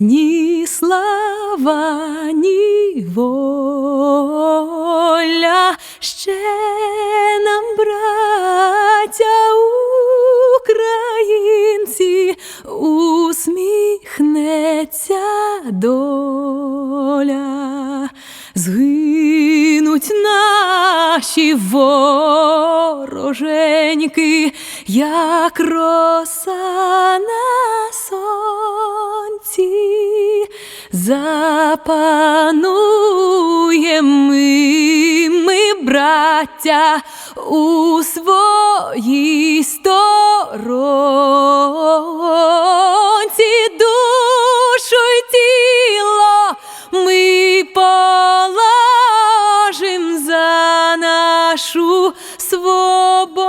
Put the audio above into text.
ні слава, ні воля ще нам, братя українці, усміхнеться доля, згинуть наші вороженьки, як роса на Запануєм ми, ми, браття, у своїй сторонці душу й тіло ми положим за нашу свободу.